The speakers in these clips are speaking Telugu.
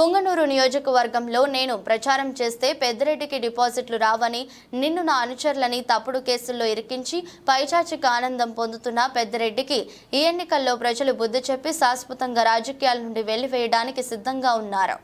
పుంగనూరు నియోజకవర్గంలో నేను ప్రచారం చేస్తే పెద్దిరెడ్డికి డిపాజిట్లు రావని నిన్ను నా అనుచరులని తప్పుడు కేసుల్లో ఇరికించి పైచాచిక ఆనందం పొందుతున్న పెద్దిరెడ్డికి ఈ ఎన్నికల్లో ప్రజలు బుద్ధి చెప్పి శాశ్వతంగా రాజకీయాల నుండి వెళ్ళివేయడానికి సిద్ధంగా ఉన్నారు.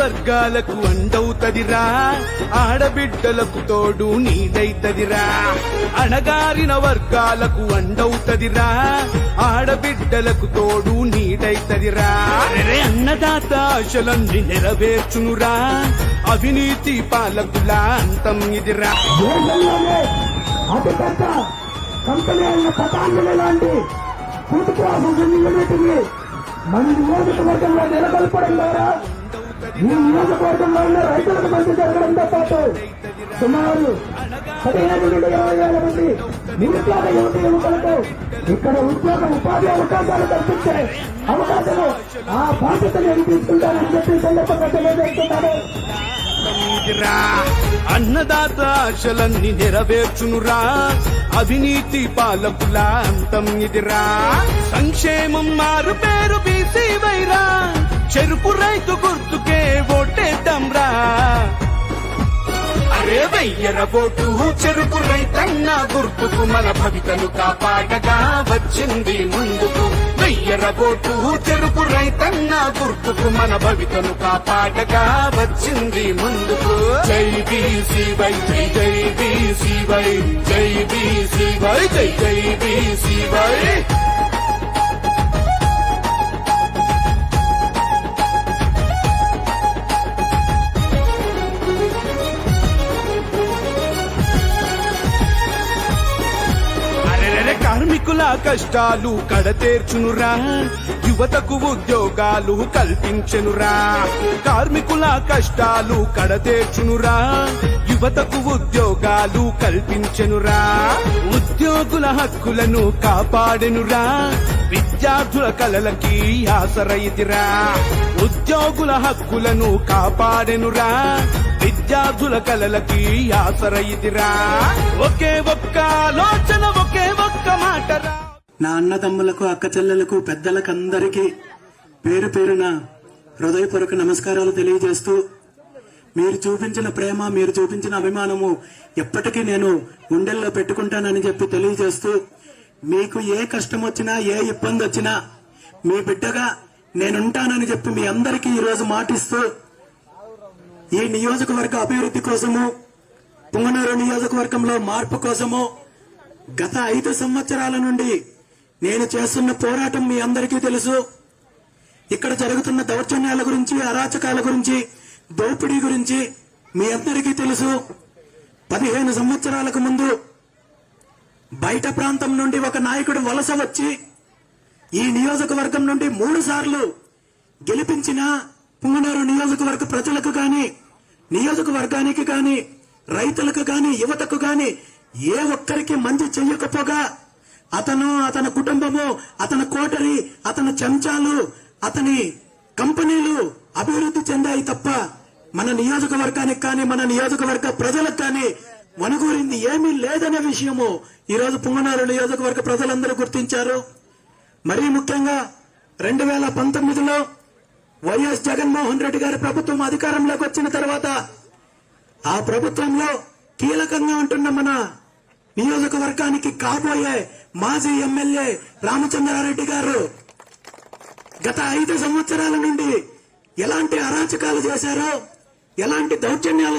వర్గాలకు అండవుతదిరా ఆడబిడ్డలకు తోడు నీడైతదిరా. అణగారిన వర్గాలకు అండవుతదిరా ఆడబిడ్డలకు తోడు నీడైతదిరా. అన్నదాత ఆశలన్నీ నెరవేర్చునురా. అవినీతి పాలకుల అంతం ఇదిరా. అతిపెద్ద కంపెనీ అయిన పతాంజలి లాంటి మన నియోజకవర్గంలో నెలకొల్పడం ద్వారా ఈ నియోజకవర్గంలో ఉన్న రైతులకు మంచి జరగడంతో పాటు సుమారు పదిహేను నుండి ఇరవై వేల మంది నిరుద్యోగ యువత యువకులకు ఇక్కడ ఉద్యోగ ఉపాధి అవకాశాలు కల్పించే అవకాశము ఆ బాధ్యతను నేను తీసుకుంటానని చెప్పి సందర్భంగా తెలియజేస్తున్నాను. అన్నదాత ఆశలన్నీ నెరవేర్చునురా. అవినీతి పాలకుల అంతం ఇదిరా. సంక్షేమం మారు పేరు బీసీ వైరా. చెరుకు రైతుకు వెయ్యర ఓటు చెరుకు రైతన్న గుర్తుకు మన భవితను కాపాడగా వచ్చింది ముందుకు. వెయ్యర ఓటు చెరుకు రైతన్న గుర్తుకు మన భవితను కాపాడగా వచ్చింది ముందుకు. జై బీసీ వై జై జై బీసీ వై జై బీసీ వై జై జై బీసీ వై రైతుల కష్టాలు కడతేర్చునురా. యువతకు ఉద్యోగాలు కల్పించెనురా. కార్మికుల కష్టాలు కడతేర్చునురా. యువతకు ఉద్యోగాలు కల్పించెనురా. ఉద్యోగుల హక్కులను కాపాడెనురా. విద్యార్థుల కలలకి ఆసరైతిరా ఉద్యోగుల హక్కులను కాపాడెనురా. విద్యార్థుల కలలకి ఆసరైతిరా. ఒకే ఒక్క ఆలోచన ఒకే ఒక్క మాటరా. నా అన్నదమ్ములకు అక్క చెల్లెలకు పెద్దలకు అందరికీ పేరు పేరున హృదయపూర్వక నమస్కారాలు తెలియజేస్తూ మీరు చూపించిన ప్రేమ మీరు చూపించిన అభిమానము ఎప్పటికీ నేను గుండెల్లో పెట్టుకుంటానని చెప్పి తెలియజేస్తూ మీకు ఏ కష్టం వచ్చినా ఏ ఇబ్బంది వచ్చినా మీ బిడ్డగా నేనుంటానని చెప్పి మీ అందరికీ ఈరోజు మాటిస్తూ ఈ నియోజకవర్గ అభివృద్ధి కోసము పుంగనూరు నియోజకవర్గంలో మార్పు కోసము గత ఐదు సంవత్సరాల నుండి నేను చేస్తున్న పోరాటం మీ అందరికీ తెలుసు. ఇక్కడ జరుగుతున్న దౌర్జన్యాల గురించి అరాచకాల గురించి దోపిడీ గురించి మీ అందరికీ తెలుసు. పదిహేను సంవత్సరాలకు ముందు బయట ప్రాంతం నుండి ఒక నాయకుడు వలస వచ్చి ఈ నియోజకవర్గం నుండి మూడు సార్లు గెలిపించిన పుంగనూరు నియోజకవర్గ ప్రజలకు కానీ నియోజకవర్గానికి కానీ రైతులకు కానీ యువతకు కానీ ఏ ఒక్కరికి మంచి చెయ్యకపోగా అతను అతని కుటుంబము అతని కోటరి అతని చెంచాలు అతని కంపెనీలు అభివృద్ధి చెందాయి తప్ప మన నియోజకవర్గానికి కానీ మన నియోజకవర్గ ప్రజలకు కానీ వనగూరింది ఏమీ లేదనే విషయము ఈరోజు రోజు పుంగనూరు నియోజకవర్గ ప్రజలందరూ గుర్తించారు. మరీ ముఖ్యంగా రెండు వేల పంతొమ్మిదిలో వైఎస్ జగన్మోహన్ రెడ్డి గారి ప్రభుత్వం అధికారంలోకి వచ్చిన తర్వాత ఆ ప్రభుత్వంలో కీలకంగా ఉంటున్న మన నియోజకవర్గానికి కాబోయే మాజీ ఎమ్మెల్యే రామచంద్రారెడ్డి గారు గత ఐదు సంవత్సరాల నుండి ఎలాంటి అరాచకాలు చేశారో ఎలాంటి దౌర్జన్యాలు